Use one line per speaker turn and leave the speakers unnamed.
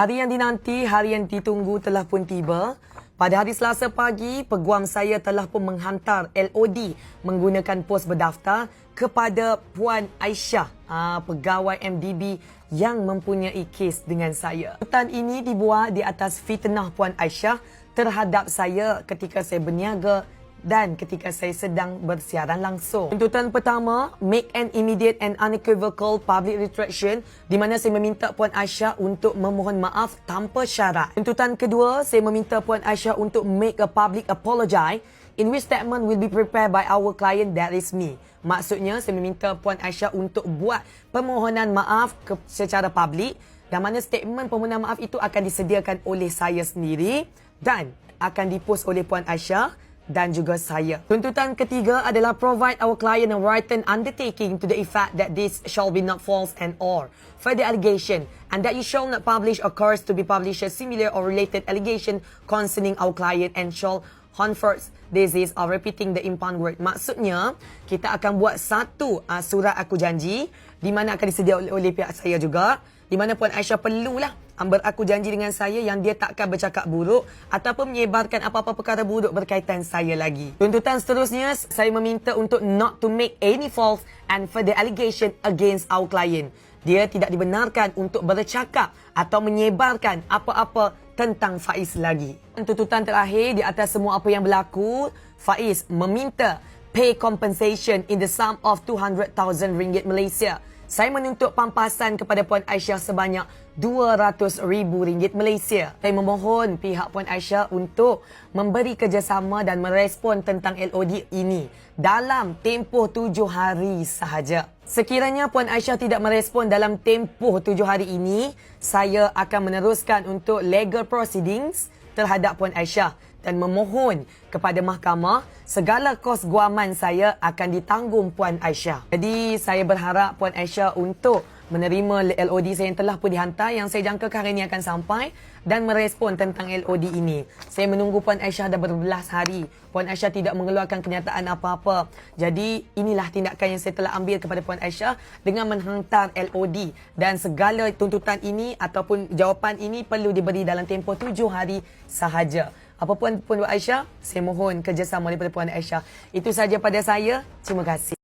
Hari yang dinanti, hari yang ditunggu telah pun tiba. Pada hari Selasa pagi, peguam saya telah pun menghantar LOD menggunakan pos berdaftar kepada Puan Aisyah, aa, pegawai MDB yang mempunyai kes dengan saya. Tuntutan ini dibuat di atas fitnah Puan Aisyah terhadap saya ketika saya berniaga dan ketika saya sedang bersiaran langsung. Tuntutan pertama, make an immediate and unequivocal public retraction di mana saya meminta Puan Aisyah untuk memohon maaf tanpa syarat. Tuntutan kedua, saya meminta Puan Aisyah untuk make a public apology in which statement will be prepared by our client that is me. Maksudnya, saya meminta Puan Aisyah untuk buat permohonan maaf ke, secara publik dan mana statement permohonan maaf itu akan disediakan oleh saya sendiri dan akan dipost oleh Puan Aisyah dan juga saya. Tuntutan ketiga adalah provide our client a written undertaking to the effect that this shall be not false and or further allegation and that you shall not publish occurs to be published a similar or related allegation concerning our client and shall Hanford's disease or repeating the impound word. Maksudnya, kita akan buat satu uh, surat aku janji di mana akan disediakan oleh, oleh pihak saya juga di mana Puan Aisyah perlulah beraku janji dengan saya yang dia takkan bercakap buruk ataupun menyebarkan apa-apa perkara buruk berkaitan saya lagi. Tuntutan seterusnya, saya meminta untuk not to make any false and further allegation against our client. Dia tidak dibenarkan untuk bercakap atau menyebarkan apa-apa tentang Faiz lagi. Tuntutan terakhir di atas semua apa yang berlaku, Faiz meminta pay compensation in the sum of 200,000 ringgit Malaysia saya menuntut pampasan kepada Puan Aisyah sebanyak RM200,000 Malaysia. Saya memohon pihak Puan Aisyah untuk memberi kerjasama dan merespon tentang LOD ini dalam tempoh tujuh hari sahaja. Sekiranya Puan Aisyah tidak merespon dalam tempoh tujuh hari ini, saya akan meneruskan untuk legal proceedings terhadap Puan Aisyah dan memohon kepada mahkamah segala kos guaman saya akan ditanggung Puan Aisyah. Jadi saya berharap Puan Aisyah untuk menerima LOD saya yang telah pun dihantar yang saya jangka hari ini akan sampai dan merespon tentang LOD ini. Saya menunggu Puan Aisyah dah berbelas hari. Puan Aisyah tidak mengeluarkan kenyataan apa-apa. Jadi inilah tindakan yang saya telah ambil kepada Puan Aisyah dengan menghantar LOD dan segala tuntutan ini ataupun jawapan ini perlu diberi dalam tempoh tujuh hari sahaja. Apa pun Puan Aisyah, saya mohon kerjasama daripada Puan Aisyah. Itu saja pada saya. Terima kasih.